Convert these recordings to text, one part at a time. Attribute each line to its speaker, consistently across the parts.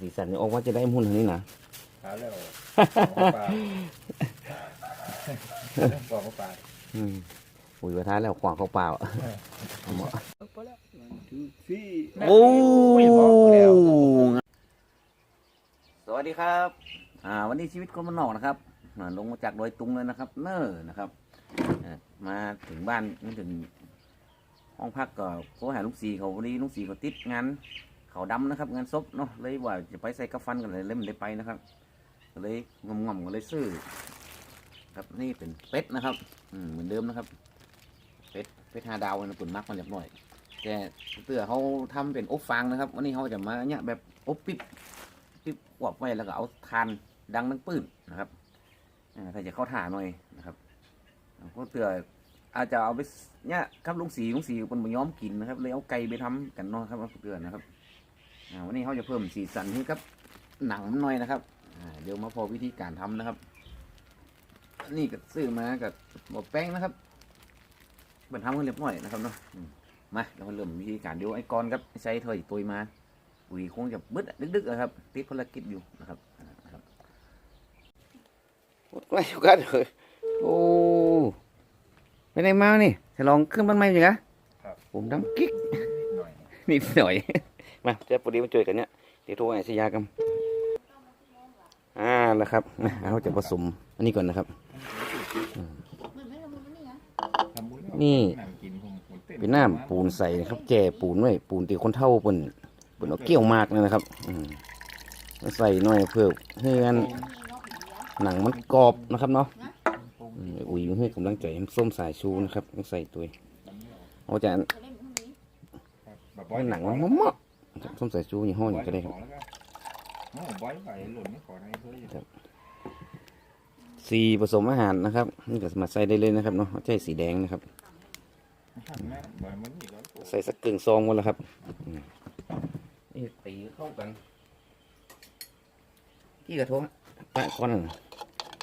Speaker 1: สีสันออกว่าจะได้มุ่นทางนี้นะ
Speaker 2: หาแล้วของปลาของปลา
Speaker 1: อืมอุ้ยว่าท้ายแล้วขวางเขาเปล่าเอามา
Speaker 2: พี่
Speaker 1: โอ้
Speaker 2: ยบอกแล้ว
Speaker 1: สวัสดีครับ อ่า วันนี้ชีวิตคนมันนอกนะครับอ่าลงมาจากดอยตุงเลยนะครับ เน้อนะครับอ่ามาถึงบ้านมาถึงห้องพักก็โทรหาลุงสีเขาวันนี้ลุงสีเขาติดงาน เขาดำนะครับงานศพเนาะเลยว่าจะไปใส่กระฟันกันเลยเลยไม่ได้ไปนะครับเลยงมๆก็เลยซื้อ ครับนี่เป็นเป็ดนะครับอืมเหมือนเดิมนะครับ เป็ดเป็ดหาดาวนะปุ่นมักมันเรียบร้อยแต่เตือเขาทำเป็นอบฟางนะครับ วันนี้เขาจะมาเนี่ยแบบอบปิ๊บปิ๊บกวบไว้แล้วก็เอาทานดังนังปื้นนะครับถ้าจะเข้าถ่าหน่อยนะครับเขาเตืออาจจะเอาไปเนี่ยครับลุงสีลุงสีเป็นบย้อมกินนะครับเลยเอาไก่ไปทำกันนาะครับเตือนะครับ อ่าวันนี้เขาจะเพิ่มสีสันให้กับ หนังมันหน่อยนะครับอ่าเดี๋ยวมาพอวิธีการทำนะครับ นี่ก็ซื้อมากับหมกแป้งนะครับเป็นทำกันเรียบร้อยนะครับเนาะอืมมาเรามาเริ่มวิธีการเดี๋ยวไอ้กอนครับใช้เถอยตุยมาอุยคงจะบึดอะดึกๆอะครับติดภารกิจอยู่นะครับอ่านะครับไม่อยู่กันเลยโอ้ไปไหนมานี่จะลองขึ้นบ้านใหม่ยังไง
Speaker 2: ครับ
Speaker 1: ผมทำกิ๊ก
Speaker 2: หน่อย
Speaker 1: นิดหน่อย มาเจ้าปุรีมาช่วยกันเนี่ยเดี๋ยวโทรไอ้ชยากันอ่าแล้วครับเราจะผสมอันนี้ก่อนนะครับ นี่เป็นน้ำปูนใส่นะครับ แก่ปูนไว้ปูนตีคนเท่าเปิ่นเปิ่นเอาเกี่ยวมากเลยนะครับอืมใส่หน่อยเพื่อเพื่อนหนังมันกรอบนะครับเนาะอุ้ยเพื่อกำลังใจส้มสายชูนะครับต้องใส่ตัวเอาจะให้หนังมันมะ ส้มสายชูยี่ห้อนี้ก็ได้ครับ
Speaker 2: โอ้บอยไปหล่นไม่ขอในเพื่อน
Speaker 1: สีผสมอาหารนะครับนี่ก็สามารถใส่ได้เลยนะครับเนาะใช่สีแดงนะครับ
Speaker 2: แม่บอยมันนี่ร้อนตัว
Speaker 1: ใส่สักกึ่งซองหมดแล้วครับอืมนี่ตีเข้ากันกี่กระทงปะก้อนหนึ่ง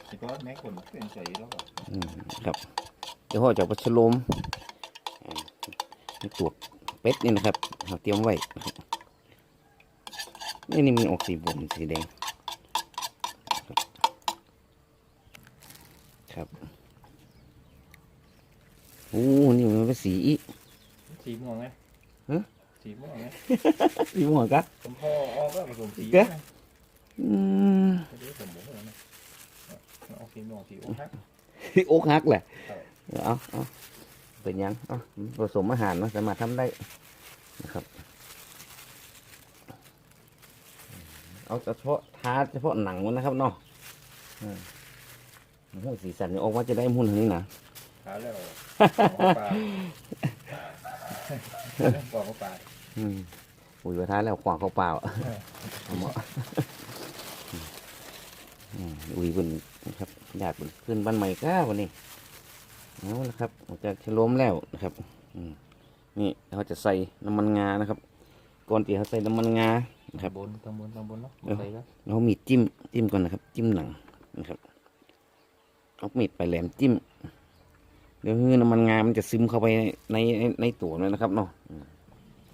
Speaker 2: ไอ้ก็แม่คนเป็นใส่แล้วก็
Speaker 1: อืมครับเดี๋ยวพ่อจะเอาไปฉลมอ่านี่ตัวเป็ดนี่นะครับเราเตรียมไว้นะครับ นี่นี่มันออกสีบนสีแดง ครับโอ้นี่มันเป็นสีอี
Speaker 2: สีม่วงไง
Speaker 1: ฮะ
Speaker 2: สีม่วงไง
Speaker 1: สีม่วงกะ
Speaker 2: ผมพ่อออกก็ผสมสี
Speaker 1: แกะอืม
Speaker 2: เดี๋ยวผมบอกให้นะเอาสีม่วงสีโอ้ฮะ
Speaker 1: อกหักแหละ
Speaker 2: ครับ
Speaker 1: เอาเอาเป็นยังเอาผสมอาหารเนาะสามารถทำได้นะครับ เอาเฉพาะทาเฉพาะหนังมันนะครับเนาะอืมโอ้โหสีสันนี่ออกว่าจะได้มุ่นทางนี้นะ
Speaker 2: หาแล้วของปลาของปลา
Speaker 1: อืมอุ้ยว่าท้ายแล้วขวางเขาเปล่า
Speaker 2: เออ
Speaker 1: เอามาอืมอุ้ยบนนะครับญาติบนขึ้นบ้านใหม่ก้าวันนี้เอาละครับออกจากชะโลมแล้วนะครับอืมนี่เราจะใส่น้ำมันงานะครับ ก่อนที่เขาใส่น้ำมันงา นะครับ
Speaker 2: บนตำบลตำบลเนาะ
Speaker 1: เออ
Speaker 2: ใส่แล้ว
Speaker 1: เรามีดจิ้มจิ้มก่อนนะครับ จิ้มหนังนะครับเอามีดไปลายแหลมจิ้มเดี๋ยวคือน้ำมันงา มันจะซึมเข้าไปในในในตัวเลยนะครับเนาะอืม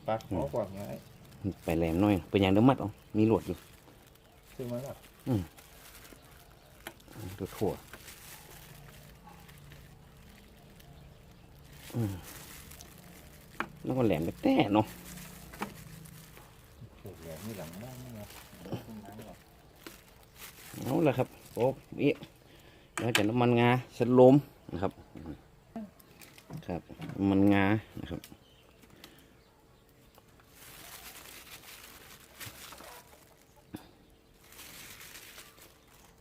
Speaker 2: ปลาขอกว่าไง
Speaker 1: ไปลายแหลมหน้อยเป็นอย่างเดิมมัดเอามีหลวดอยู่
Speaker 2: ซื้อมาแล้ว
Speaker 1: ตัวถั่วอืมแล้วก็แหลมไปแต่เนาะ
Speaker 2: ถูกแล้วนี่หลังบ้านนี่ไง
Speaker 1: เอาละครับโอ้อีแล้วจะน้ำมันงาสลมนะครับ ครับ มันงานะครับ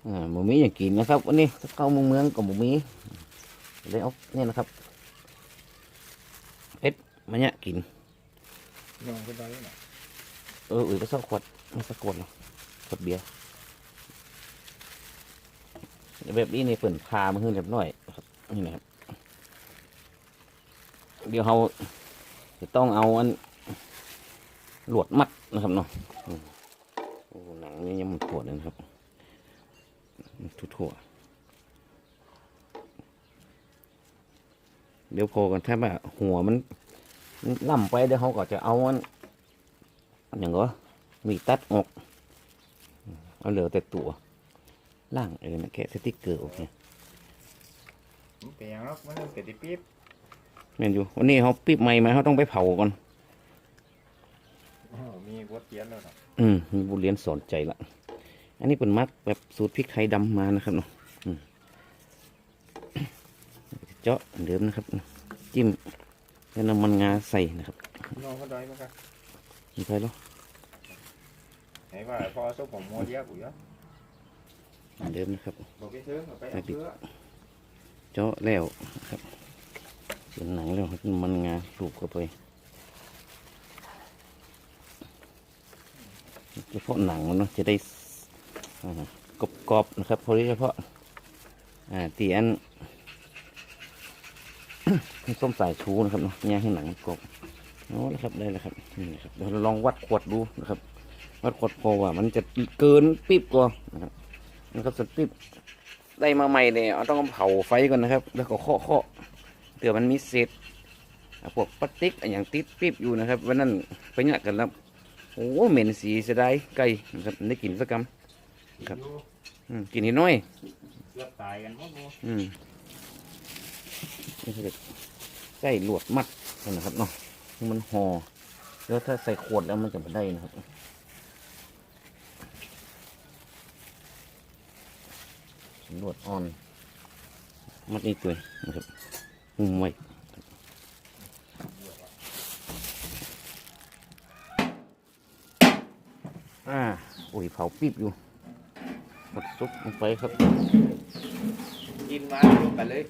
Speaker 1: อ่าหมูมีอย่างกินนะครับวันนี้ถ้าเข้าเมืองเมืองกับหมูมีเลยเอาเนี่ยนะครับเพชรมันเนี่ยกิน
Speaker 2: ลองขึ้นไปแล้วนะ
Speaker 1: เอออือไปสักขวดไม่สักขวดหรอกขวดเบียร์แบบนี้ในี่เปิ่นพามาขึ้นเรียบร้อยครับนี่นะครับเดี๋ยวเราจะต้องเอาอันหลวดมัดนะครับเนาะอืมโอ้หนังนี่ยังมันปวดเลยนะครับทั่วเดี๋ยวพอกันถ้าแบบหัวมันล่ำไปเดี๋ยวเขาก็จะเอาอัน อย่างก็มีตัดออกเอาเหลือแต่ตัวล่างเออนะแค่สติ๊กเกอร์โอเค
Speaker 2: มันเป็นอย่างนั้นมันเกิดที่ปี๊บ
Speaker 1: แม่นอยู่วันนี้เขาปิดไม้มาเขาต้องไปเผาก่อน
Speaker 2: อ้าวมีบทเรียนแล้วเนาะ
Speaker 1: อืมมีบุเรียนสอนใจละอันนี้เป็นมักแบบสูตรพริกไทยดำมานะครับเนาะอืมเจาะเหมือนเดิมนะครับ จิ้มแล้วน้ำมันงาใส่นะครับ
Speaker 2: น้องเขาได้มั้งครับ
Speaker 1: มีไปแล้ว
Speaker 2: ไหนว่าพอส้มผมโมเดียกูเยอะ
Speaker 1: เหมือนเดิมนะครับ
Speaker 2: บอกไปซื้อเอาไปเอาเชื้อ
Speaker 1: เจาะแล้วนะครับส่วนหนังแล้วน้ำมันงาสูบเข้าไปเฉพาะหนังมันเนาะจะได้อ่ากรอบๆนะครับพอดีเฉพาะอ่าตีอันให้ส้มสายชูนะครับเนาะย่างให้หนังกรอบ เอาละครับได้แล้วครับนี่นะครับเดี๋ยวเราลองวัดขวดดูนะครับ วัดขวดพอว่า มันจะเกินปิ๊บก่อนนะครับมันก็จะปิ๊บได้มาใหม่เนี่ยเอาต้องเผาไฟก่อนนะครับ แล้วก็เคาะเคาะเดี๋ยวมันมีเศษอะพวกพลาสติกอะอย่างติดปิ๊บอยู่นะครับวันนั้นไปเนี่ยกันแล้วโอ้เหม็นสีเสียดายไก่นะครับได้กินสักคครับ
Speaker 2: อยู่ำ
Speaker 1: อืมกินนิดหน้อย
Speaker 2: เลือกตายกันหมดเลย
Speaker 1: อืมนี่คือใส่ลวดมัดกันนะครับเนาะ ให้มันห่อแล้วถ้าใส่ขวดแล้วมันจะไม่ได้นะครับลวดอ่อน มัดนี่ตัวนะครับหุ้มไว้อ่าโอ้ยเผาปีบอยู่หมดซุปลงไปครับ
Speaker 2: กินมาเดียวกันเลย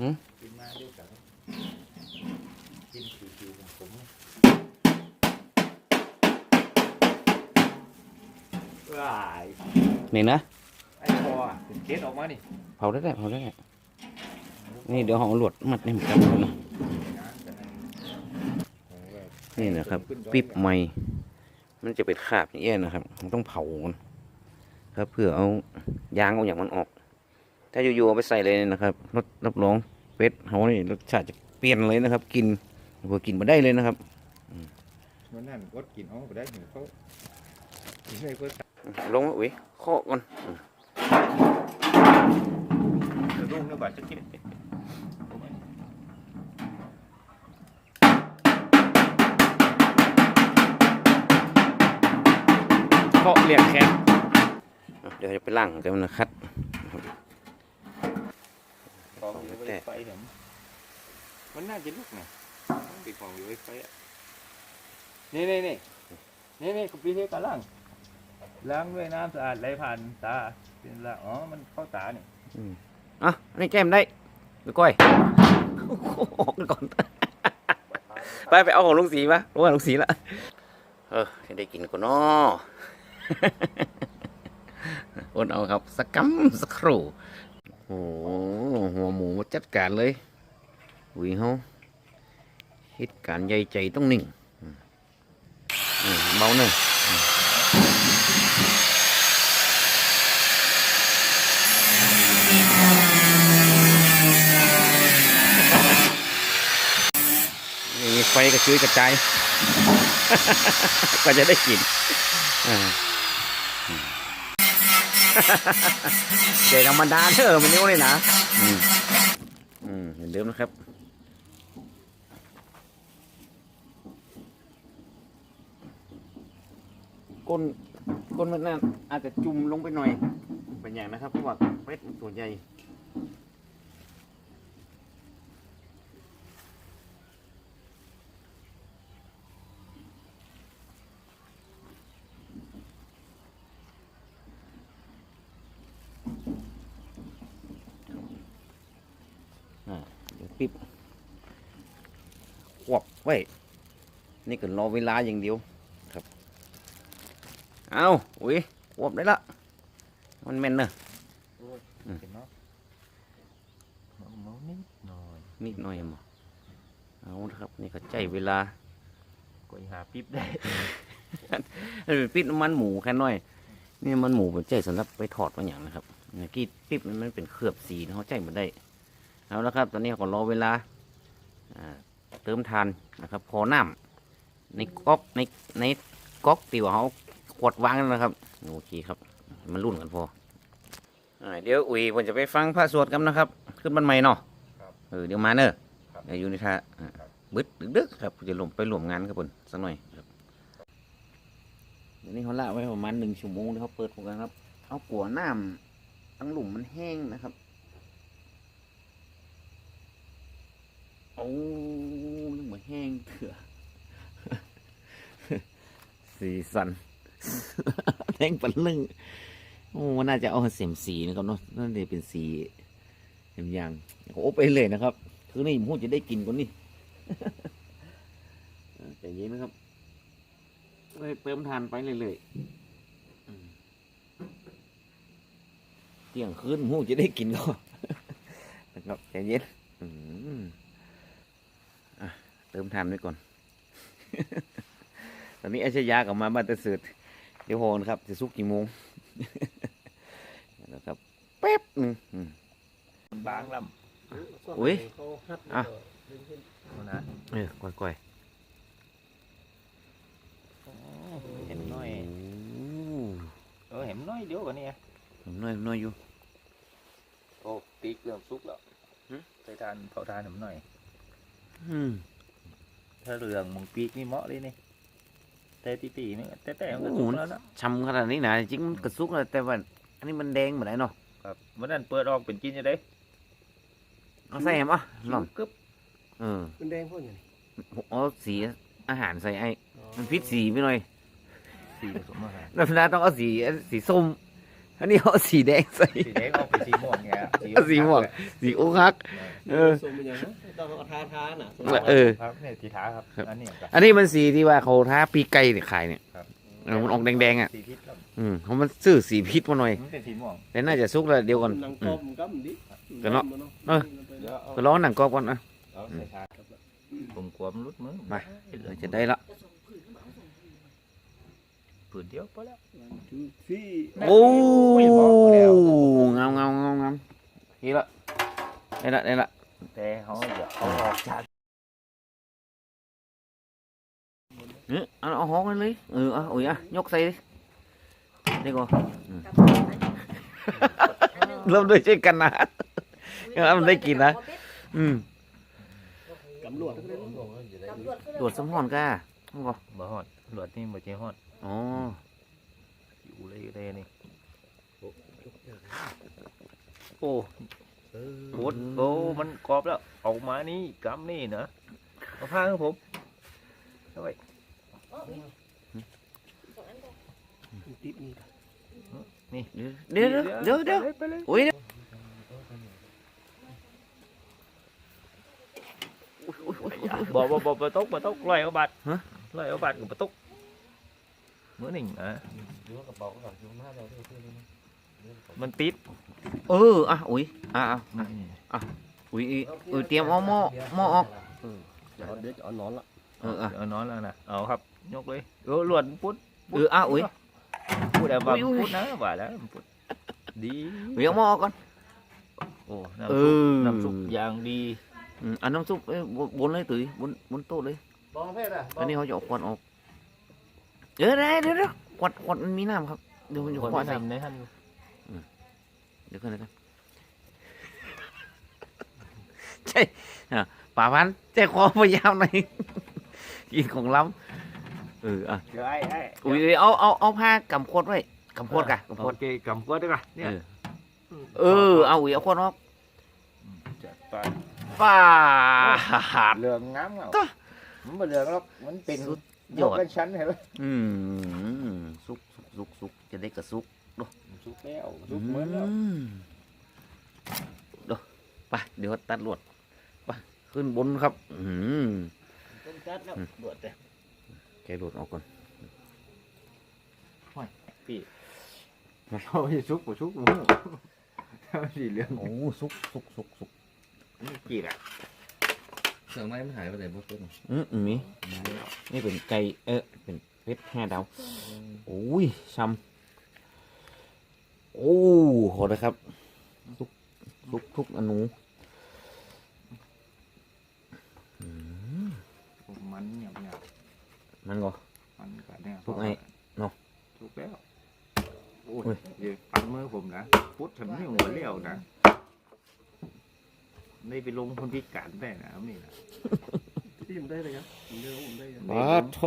Speaker 1: หืม
Speaker 2: กินมาเดียวกันกินผิวๆผม ว้าย
Speaker 1: นี่นะ
Speaker 2: ไอ้คออะเป็นเคสออกมานี่
Speaker 1: เผาได้แหล้วเผาได้แหล้วนี่เดี๋ยวเอาลวดมัดให้มันกันนะ นี่นะครับ ปิ๊บใหม่ มันจะเป็นคราบอย่างเงี้ยนะครับ มันต้องเผาก่อนครับเพื่อเอายางเอาอย่างมันออก ถ้าอยู่ๆเอาไปใส่เลยนะครับรสรับรองเป็ดเขานี่รสชาติจะเปลี่ยนเลยนะครับ กินเพื่อกินมาได้เลยนะครับ
Speaker 2: มันนั่นกดกินเอาไปได้เห็นเขากินไม่เพื่อ
Speaker 1: ลงอุ้ยเคาะก่อน
Speaker 2: จะรุ่งนึกว่าจะกิน
Speaker 1: เคาะเรียกแขกอะเดี๋ยวจะไปล่างเดี๋ยวมันนะครับ
Speaker 2: ของอยู่ไว้ไฟเห็นมันน่าจะลุกนะมันเป็นของอยู่ไว้ไฟอะนี่นี่นี่นี่นี่คุณพี่เทกล้าง ล้างด้วยน้ำสะอาดไหลผ่านตาเป็นละอ๋อมันเข้าตาเนี่ย
Speaker 1: อะอันนี้แก้มได้ไปก้อยออกก่อน ไปไปเอาของลุงสีมารู้ว่าลุงสีละเออให้ได้กินก่อนเนาะอดเอาครับสักกัมสักครู่โอ้โหหัวหมูมาจัดการเลยหุยเฮาเหตุการณ์ใหญ่ใจต้องนิ่งอืมอืมเบาหน่อยอืมนี่มี ไฟกระจุยกระจายก็จะได้กินอ่าเด็กธรรมดาเถอะมันนิ้วเลยนะอืมอืมเหมือนเดิมนะครับก้นก้นมันน่าอาจจะจุ่มลงไปหน่อยเป็นอย่างนะครับเพราะว่าเป็ดมันตัวใหญ่ อ่าเดี๋ยว ปิ๊บควบไว้ นี่ก็รอเวลาอย่างเดียวครับ เอาอุ้ยควบได้ละ มันแม่นเนอะอืม
Speaker 2: เห็นเนาะเมานิดหน่อย
Speaker 1: นิดหน่อยมั้งเอาละครับ นี่ก็ใจเวลา
Speaker 2: ก็หาปิ๊บได้
Speaker 1: อันเป็นปิ๊บน้ำมันหมูแค่น้อย นี่มันหมูเป็นใจสำหรับไปถอดมาอย่างนะครับเมื่อกี้ปิ๊บมันมันเป็นเคลือบสีนะเขาใจมันได้ เอาละครับ ตอนนี้ก็รอเวลาอ่าเติมทานนะครับพอน้ำในก๊อกในในก๊อกตีว่าเขาขวดวางนั่นนะครับโอเคครับ มันรุ่นกันพออ่าเดี๋ยวอุ๋ยผมจะไปฟังพระสวดกันนะครับ ขึ้นบันใหม่เนาะ
Speaker 2: ครับ
Speaker 1: เออเดี๋ยวมาเนอะ
Speaker 2: ครับ
Speaker 1: เดี๋ยวอยู่ในท่าอ่า
Speaker 2: ครับ
Speaker 1: บึดดึกๆครับจะลงไปรวมงานครับผมสักหน่อยครับเดี๋ยวนี้เขาละไว้ประมาณหนึ่งชั่วโมงที่เขาเปิดโปรแกรมครับ เอากัวน้ำทั้งหลุมมันแห้งนะครับ อ้ยเหมือนแห้งเถื่อสีสันแท่งปันลึงโอ้น่าจะเอาเสียมสีนะครับเนาะนั่นเลยเป็นสีเห็นยางโอ้ไปเลยนะครับ คือนี่พูดจะได้กินก่อนนี่ใจเย็นนะครับเอ้ยเติมทานไปเรื่อยๆเที่ยงคืนหูจะได้กินก็นะครับใจเย็นอืมอะเติมทานไว้ก่อน ตอนนี้อาชญากลับมาบ้านตะสืดเดี๋ยวโหนครับ จะซุกกี่โมงนะครับแป๊บหนึงอืม
Speaker 2: บางล
Speaker 1: อุ๊ยอะำ
Speaker 2: นะ
Speaker 1: เออก่อย
Speaker 2: เห็นน้อยเออเห็นน้อยเดียวกว่านี้
Speaker 1: ๆผมน้อยผมน้อยอยู่
Speaker 2: โอ้ปีกเริ่มสุกแล้ว
Speaker 1: หึ
Speaker 2: ใส่ทานเผาทานผมหน่อย
Speaker 1: อืม
Speaker 2: ถ้าเรื่องมึงปีกนี่เหมาะเลยนี่แต่ตีตีนี่แต่แต่มันก็สุกแล้วนะ
Speaker 1: ชำขนาดนี้นะจริงๆมันกระซุกเลยแต่ว่าอันนี้มันแดงเหมือนไรเนาะ
Speaker 2: ครับวันนั้นเปิดออกเป็นกินจะได้
Speaker 1: เอาใส่แหมอะลอง
Speaker 2: กึบ
Speaker 1: เออ
Speaker 3: มันแดงพ่นอย่างนี้
Speaker 1: เอาสีอาหารใส่ไอ้มันพิษสีไปหน่อย
Speaker 2: สีผสมอาหาร
Speaker 1: แล้วพนาต้องเอาสีสีส้ม อันนี้เอาสีแดงใส่
Speaker 2: สีแดงออกเป็นสีม่วงไง
Speaker 1: สีม่วง สีโอ้คัก เออ
Speaker 3: ส่งเป็นอย่างนั้นต้องเอาทาทาน่ะ
Speaker 1: เออ
Speaker 2: ครับเนี่ยสีท้าครับ
Speaker 1: ครับ
Speaker 2: อันนี้ครับ
Speaker 1: อันนี้มันสีที่ว่าเขาท้าปีกไก่เนี่ยขายเนี่ย
Speaker 2: ครับ
Speaker 1: เออมันออกแดงๆอะ
Speaker 2: สีพิษครับ
Speaker 1: อืมเขามันซื้อสีพิษมาหน่อย
Speaker 2: มันเป็นสีม่วง
Speaker 1: แต่น่าจะซุกแล้วเดียวก่อน
Speaker 3: หนัง
Speaker 1: อื
Speaker 3: กรอ
Speaker 1: ม
Speaker 3: บมันก็มันดิ
Speaker 1: ก็เนาะเออ
Speaker 2: เดี๋ยวเอา
Speaker 1: ก็ร้องหนังกรอบก่อนนะ
Speaker 2: เอาใส่ชาผมกลัวมันรุดมือ
Speaker 1: มาเดี๋ยวจะได้ละ
Speaker 2: ผืนเดียวพอแล้ว
Speaker 3: ถือฟี่
Speaker 1: โอ้
Speaker 2: ยบอกแล้ว
Speaker 1: เงาเงาเงาเงานี่ละได้ละได้ละ
Speaker 2: แต่เขาจะเอาออกจาก
Speaker 1: เออเอาเอาห้องเลยเออเอาโอ้ยอะยกใส่ดิได้ก่อนอืมเริ่มด้วยช่วยกันนะ เอามันได้กินนะ อืม
Speaker 3: กำลวดก็ได้
Speaker 1: ตรวจสมหอนก้าเอาก่อน
Speaker 2: บ่ฮอดหลวดนี่บ่เจฮอด
Speaker 1: อ๋อ
Speaker 2: อยู่เลยเลยนี่โอ้โหดโอ้มันกรอบแล้วออกมานี่กำนี่นะเอาผ้าให้ผมเอาไว้
Speaker 3: ติดนี่
Speaker 1: เดี๋ยวเดี๋ยวเดี๋ยวเดี๋ยว
Speaker 2: ไปเลย
Speaker 1: โอ้ยเดี๋ยว
Speaker 2: บ่บ่บ่บ่ตกบ่ตกลอยเอาบัตร
Speaker 1: ฮะ
Speaker 2: ลอยเอาบัตรกับบ่ตก มื้อหนึ่งอะมันติด
Speaker 1: เอออะอุ้ยอะอะอุ้ยเออเตรียมเอาหม้อหม้อออก
Speaker 3: เดี๋ยวเดี๋ยวจะเอานอนละ
Speaker 1: เอออะ
Speaker 2: เอานอนแล้วนะเอาครับยก เลยเออหลวดพุด
Speaker 1: เอออะอุ้ย
Speaker 2: พูดอะไรบ้าง
Speaker 1: อุ้ยอุ้ย
Speaker 2: พูดนะว่าแล้วพูดดี
Speaker 1: อุ้ยเอาหม้อออกก่อน
Speaker 2: โอ้
Speaker 1: เอ
Speaker 2: น้ำซุป
Speaker 1: อ
Speaker 2: น้ำซุปอย่างดี
Speaker 1: อืมอันน้ำซุปเอ้ยบนบนเลยตุ้ยบนบนโต๊ะเลย
Speaker 3: บองเพศอะ
Speaker 1: อันนี้เขาจะเอาควันออกเดี๋ยวเดี๋ยวเดี๋ยวควันควันมันมีน้ำครับเดี๋ยวมันจะ
Speaker 2: คน
Speaker 1: ควัน
Speaker 2: ไม่
Speaker 1: ใส่
Speaker 2: ทำในท่าน
Speaker 1: เดี๋ยวกันเดี๋ยวกันใช่อะป่าพันธุ์ใจคอพยายามหน่อยกินของล้ำเอออะ
Speaker 2: เดี๋ยวไอ้ไอ้
Speaker 1: อุ้ยเอาเอาเอาผ้ากำโคตรไว้กำโคตรกะกำโคตร
Speaker 2: โอเคกำกวดด้วยกันเนี่ย
Speaker 1: เออเออเอาอุ้ยเอาโคตรออก
Speaker 2: จัดไป
Speaker 1: ป้าด
Speaker 2: เหลืองงามเงา
Speaker 1: ก็
Speaker 2: มันไม่เหลืองหรอกมันเป็น
Speaker 1: สุด
Speaker 2: ย
Speaker 1: ย
Speaker 2: ก
Speaker 1: อด
Speaker 2: เป็นชั้นเห็นไหม
Speaker 1: อืมสุกสุกสุกสุกจะได้กระสุก
Speaker 2: สุกแล้วสุกเหมือนแล้ว
Speaker 1: อืมเดี๋ยวไปเดี๋ยวตัดลวดไปขึ้นบนครับ อืม
Speaker 3: ต้นจัดแล้วบวชแต่
Speaker 1: แกลวดออกก่อน
Speaker 2: เขาจะสุกกว่าสุกหมูสีเหลือง
Speaker 1: โอ้สุกสุกสุกสุก
Speaker 2: กีดอะ
Speaker 4: เครื่องไม้มันหายไปไหนบ่เพิ่น
Speaker 1: อืมมีนี่เป็นไก่เออเป็นเป็ดห้าดาวโอ้ยช้ำโอ้โหนะครับสุกสุกทุกอนูอืม
Speaker 2: มันหยาบหยาบ
Speaker 1: มันก็
Speaker 2: มันก็เนี่ย
Speaker 1: สุกไอ้เนาะ
Speaker 2: สุกแล้วอ้ยเดี๋ยวปันมือผมนะพุทธฉันไม่หัวเลี้ยวนะ นี่ไปลงคนพิการได้นะนี่นะ
Speaker 3: ที่ผมได้เลยครับผมได้ผมได้ครับ
Speaker 1: ว้าโถ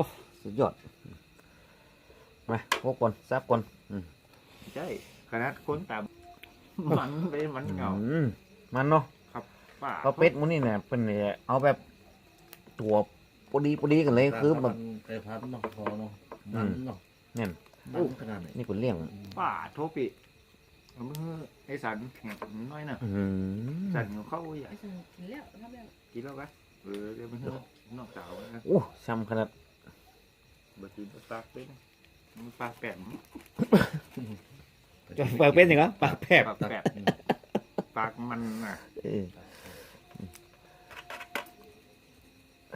Speaker 1: สุดยอดมาพวกคนซับคนอืม
Speaker 2: ใช่ขนาดคนตามมันไปมันเหงา
Speaker 1: อืมมันเนาะ
Speaker 2: ป้า
Speaker 1: เขาเป็ดหมูนี่เนี่ยเป็นเนี่ยเอาแบบตัวพอดีพอดีกันเลยคือแบบ
Speaker 4: ไก่พันเนาะพอเนาะมันเนาะ
Speaker 1: เนี่ย
Speaker 4: มันขนาดไหน
Speaker 1: นี่เป็นเลี้ยง
Speaker 2: ป้าโทปิ เอามือไอ้สันแข็งน้อยน่ะ
Speaker 1: อืม
Speaker 2: สันของเขาใหญ่
Speaker 5: ไอ้สันกินแล้วทำแล้ว
Speaker 2: กินแล้วกันเออเดี๋ยวมันนอกสาวนะ
Speaker 1: โอ้ช้ำขนาด
Speaker 2: บกินปากเป็นมันปากแปม
Speaker 1: ปากเป็นยังไงปากแผบ
Speaker 2: ปากแปมปากมันน่ะ
Speaker 1: เออ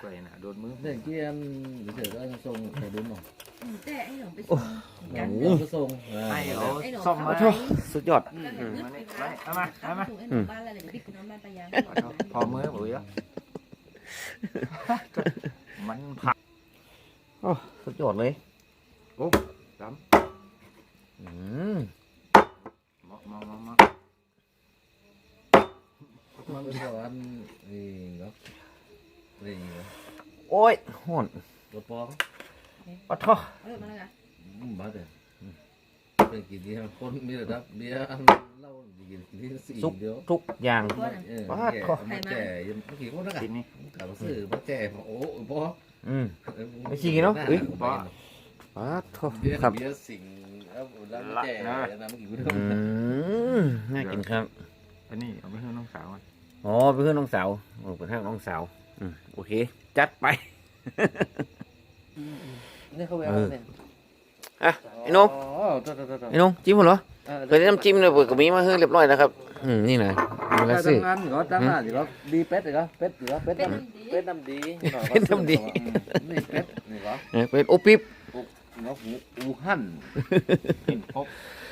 Speaker 2: ไปน่ะโดนมือ
Speaker 4: เด็กเกี้ยนเดี๋ยวจะส่งใส่ดุนเนาะ
Speaker 5: อืม แต่ไอ้หนุ่มไปส่งกัน
Speaker 4: เดี๋ยวจะส่ง
Speaker 2: ไอ้เอา
Speaker 5: ไอ้หนุ่ม
Speaker 2: ซ่อมมา
Speaker 5: เขา
Speaker 1: สุดยอด
Speaker 5: แล้วเดี๋ยวนึกไปว่า
Speaker 2: เอามาเอามา
Speaker 5: ส่งไอ้หนุ่มบ้านอะไรเดี๋ยวพี่คุณน้องบ้านไปยัง
Speaker 2: พอมือปุ๋ยอะมันผัก
Speaker 1: โอ้สุดยอดเลย
Speaker 2: โอ้ด
Speaker 1: อืมำ
Speaker 2: มองมองมองมอง
Speaker 4: มันเป็นแบบว่านี่เนาะนี่เนาะ
Speaker 1: โอ้ยห่อน
Speaker 4: ตัวปอง
Speaker 1: ปะท้อ
Speaker 5: เอาเลยมาเลยค่ะ
Speaker 4: มาเถอะเป็นกี่ทีคนมีระดับเบียร์เล่าดีกินที่สี่
Speaker 1: สุก
Speaker 4: เดียว
Speaker 1: ทุกอย่าง
Speaker 5: ตัวน่ะ
Speaker 4: เออแก่มาแก่ยังไม่กี่คนนะกัน
Speaker 2: กินนี่
Speaker 4: กลับมาซื้อมาแก่โอ้ปอ
Speaker 1: อืมไม่ชี้เนาะเอ้ย
Speaker 2: ปอ
Speaker 1: ปะท้อ
Speaker 4: เบียร์
Speaker 1: ครับ
Speaker 4: เบียร์สิงแล้วแล้วแก่น้ำไม่กี่คน
Speaker 1: อืมน่ากินครับ
Speaker 2: อันนี้เอาไปให้น้องสาวมัน
Speaker 1: อ๋อไปเพื่อนน้องสาวโอ้เป็นทางน้องสาวอืมโอเค จัดไป
Speaker 4: นี่เขาแววเนี่ย
Speaker 1: อะไอ้น้อง
Speaker 4: อ๋อตัวตัวตัว
Speaker 1: ไอ้น้องจิ้มหมดเหรอเคยได้น้ำจิ้มเลยเปิดกับมีมาให้เรียบร้อยนะครับอืมนี่นะเวลาซื้อ
Speaker 4: ทำงานอยู่ก็จ้างงานอยู่ก็ดีเป็ดอยู่ก็เป็ดอยู่ก็เป็ด
Speaker 5: เป็น
Speaker 4: น้ำเป็ดน้ำดี
Speaker 1: เป็ดน้ำดี
Speaker 4: นี่เป็ดนี่ก็
Speaker 1: เออเป็นโอปิบ
Speaker 4: เนาะหูอูหั่น
Speaker 2: กินพบ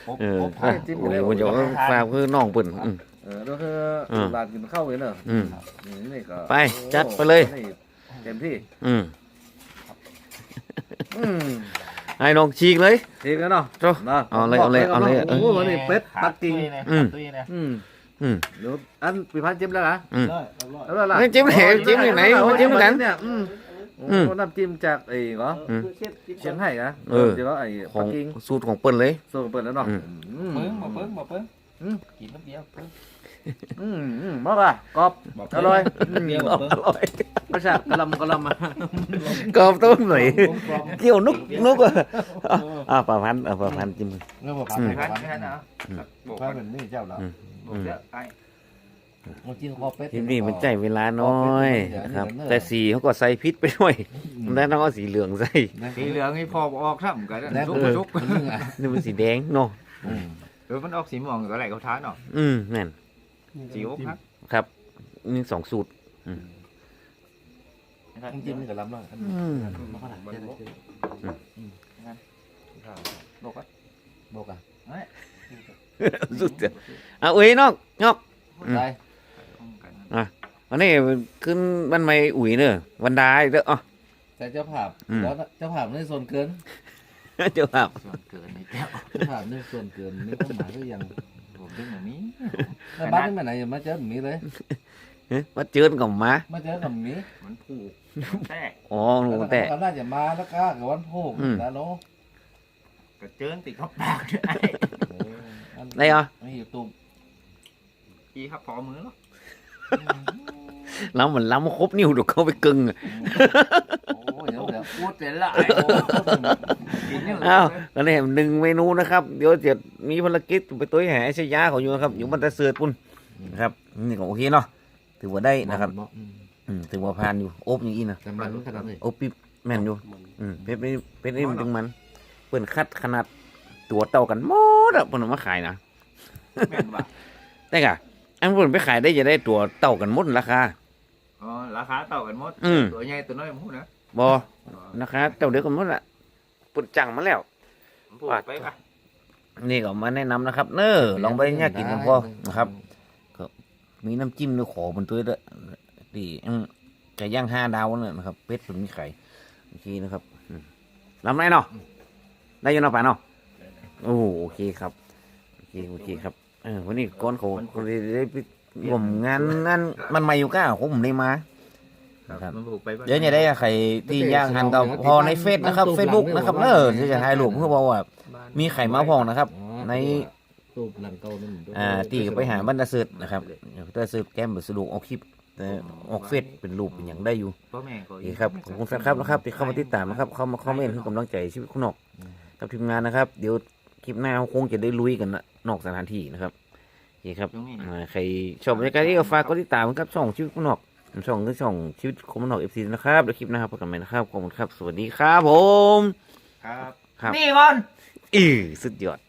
Speaker 4: พบ
Speaker 1: เออ
Speaker 4: พบ
Speaker 1: อะโอ้โหเดี๋ยวฝากคือน้องเปิ่นอืม
Speaker 4: เออแล้วคือ
Speaker 1: อืม
Speaker 4: หลานกินข้าวเลยเนอะ
Speaker 1: อืม
Speaker 4: นี่ก็
Speaker 1: ไปจัดไปเลย
Speaker 4: นี่เต็มที่
Speaker 1: อืม
Speaker 4: อืม
Speaker 1: ให้น้องฉีกเลย
Speaker 4: ทีกันเนาะ
Speaker 1: โจ้
Speaker 4: นะ
Speaker 1: เอาเลยเอาเลยเอาเลยเออ
Speaker 4: โอ้โหวันนี้เป็ดปักกิ่ง
Speaker 1: อืม
Speaker 2: ตุ้ยนะ
Speaker 4: อืม
Speaker 1: อืม
Speaker 4: เดี๋ยวอันปีพันจิ้มแล้วเหรอ
Speaker 1: อืม
Speaker 3: ได้อร่อย
Speaker 4: แล้วล่ะ
Speaker 1: เฮ้ยจิ้มไหนจิ้มไหนมาจิ้มกัน
Speaker 4: เนี่ยอืม
Speaker 1: อืม
Speaker 4: โอ้น้ำจิ้มจากไอ้เหรอ
Speaker 1: อืม
Speaker 4: เชียงไห้นะ
Speaker 1: เออ
Speaker 4: เดี๋ยวไอ้
Speaker 1: ขอ
Speaker 4: ปั
Speaker 1: ง
Speaker 4: กกิ่ง
Speaker 1: สูตรของเปิ้นเลย
Speaker 4: ส่งเปิดแล้วเนาะ
Speaker 1: อืม
Speaker 4: อืม
Speaker 2: เปิ้งมาเปิ้งมาเปิ้ง
Speaker 4: อืม
Speaker 2: กินน้ำเดียวเปิ้ง
Speaker 4: อืมอืมมากอะกรอบอร่อยอืมเดียว
Speaker 1: อร่อย
Speaker 4: ไม่ใช่กะหลำกะหลำอะ
Speaker 1: กรอบต้นหน่อยเกี่ยวนุกนุกอะอะประพันธ์อะประพันธ์จิ้ม
Speaker 3: เรื่องผัก
Speaker 1: อืม
Speaker 2: ไม่ทันไม่ทันนะบอก
Speaker 3: ข้าว
Speaker 2: ว่า
Speaker 3: เป็นนี่เจ้าละ
Speaker 1: อืม
Speaker 2: บอกเยอะไอ้
Speaker 4: มันกินคอเป็ด
Speaker 1: ทีนี้มันใจเวลาน้อยนะครับ แต่สีเขาก็ใส่พริษไปด้วยแล้วต้องเอาสีเหลืองใส่
Speaker 2: สีเหลืองนี่พอออกท่ำกัน
Speaker 4: แล้ว
Speaker 2: ซุก
Speaker 4: เออ
Speaker 2: ซุก
Speaker 1: นี่มันสีแดงเนาะ
Speaker 2: หรือมันออกสีม่วงก็ไหลเขาท้าเนาะ
Speaker 1: อืมนั่น
Speaker 2: สีโอ๊กครับ
Speaker 1: ครับนี่สองสูตร
Speaker 4: น้ำจิ้มนี่กะหลำเนาะ
Speaker 1: อืม
Speaker 4: มาขนาดนี้เลย
Speaker 2: บอกว่า
Speaker 4: บอกอะ
Speaker 1: สุดเจ๋ออะเอ้ยนอกนอก
Speaker 4: ได้
Speaker 1: วันนี้ขึ้นวันใหม่อุ๋ยเนอะวันดาอีกเด้ออ๋อ
Speaker 4: แต่เจ้าภาพ
Speaker 1: อืม
Speaker 4: แล้วเจ้าภาพนี่ส่วนเกิน
Speaker 1: เจ้าภาพ
Speaker 2: ส่วนเกินในแก้ว
Speaker 4: เจ้าภาพนี่ส่วนเกินนี่ต้องหมายหรือยัง
Speaker 2: ผมดึงแบบนี้
Speaker 4: แล้วบ้านนี่มาไหนอย่ามาเจอหมีเลย
Speaker 1: เอ๊ะมาเจอกับหมา
Speaker 4: มาเจอกับหมี
Speaker 2: มันผูกแตก
Speaker 1: อ๋อหนูแต่
Speaker 4: ก็น่าจะมาแล้วก็กับวันโพก
Speaker 1: อืม
Speaker 4: แล้วเนาะ
Speaker 2: กระเจิงติดเข้าปากไอ้
Speaker 4: เอออัน
Speaker 1: ได้เหรอ
Speaker 4: ไม่อยู่ตุ่ม
Speaker 2: อีครับพอมือแล้ว
Speaker 1: เราเหมือนล้ำครบนิ้วเดี๋ยวเข้าไปกึ่งอะ
Speaker 4: โอ้ยเดี๋ยวเดี๋ยว
Speaker 2: พูดเสร็จละไอ้กินนี่
Speaker 1: อ้าวก็เนี่ยหนึ่งเมนูนะครับ เดี๋ยวจะมีภารกิจไปตัวแห่ชยาเขาอยู่นะครับ อยู่มันตะเสือปุ่นนะครับนี่ก็โอเคเนาะถือว่าได้นะครับ
Speaker 4: อืม
Speaker 1: อืมถือว่าผ่านอยู่โอบอย่างนี้นะ
Speaker 4: แต่มันขนาดนี้
Speaker 1: โอบปิ๊บแม่นอยู่อืมเป็นเป็นเป็นไอ้มันจึงมันเปิ่นคัดขนาดตัวเต่ากันหมดอะเปิ่นเอามาขายนะ
Speaker 2: แม่นว่ะ
Speaker 1: ได้กะอันเปิ่นไปขายได้จะได้ตัวเต่ากันหมดราคา
Speaker 2: อ๋อราคาเต่ากันหมด
Speaker 1: อืม
Speaker 2: ตัวใหญ่ตัวน้อยพูดนะ
Speaker 1: บอราคาเต่าเดียวกันหมดละเปิ่นจังมาแล้ว
Speaker 2: พูดไปปะ
Speaker 1: นี่ก็มาแนะนำนะครับ เนอลองไปย่ากินกันพอนะครับ มีน้ำจิ้มด้วยขอบนตัวด้วยดีอืมไก่ย่างห้าดาวเนี่ยนะครับเป็ดผมมีไข่โอเคนะครับอืมลำไรเนาะได้อยังเนาะป่าเนาะโอ้โอเคครับโอเคโอเคครับเออวันนี้ก้อนเขาเขาได้ได้ไป ผมงานนั่นมันมาอยู่ก้าผมได้มาครับ
Speaker 2: มันผูกไปบ้าน
Speaker 1: เดี๋ยวเนี่ยได้ใครที่ย่างหันกับพอในเฟซนะครับเฟซบุ๊กนะครับเนอะที่จะถ่ายรูปเพื่อบอกว่า
Speaker 2: บ้าน
Speaker 1: มีไข่มาพองนะครับ ใน
Speaker 4: รูปหลังเก่านั่น
Speaker 1: อ่าตีก็ไปหาบรรดาสืดนะครับบรรดาสืดแก้มแบบสะดวกออกคลิปแต่ออกเฟซเป็นรูปเป็นอย่างได้อยู่
Speaker 2: พ่อแม่ก็
Speaker 1: โอเคครับขอบคุณแฟนครับนะครับที่เข้ามาติดตามนะครับเข้ามาคอมเมนต์ให้กำลังใจชีวิตคุณนอกกับทีมงานนะครับ เดี๋ยวคลิปหน้าคงจะได้ลุยกันนะนอกสถานที่นะครับโอ เคครับ
Speaker 2: ตรงนี้
Speaker 1: อ่าใครชอบบรรยากาศที่ก็ฝากกดติดตามครับช่องชีวิตคุณนอกช่องคือช่องชีวิตคมนอกเอฟซีนะครับแล้วคลิปหน้าพบกันใหม่นะครับขอบคุณครับ สวัสดีครับผม
Speaker 2: ครับ
Speaker 1: ครับ
Speaker 2: นี่บอล
Speaker 1: อือสุดยอด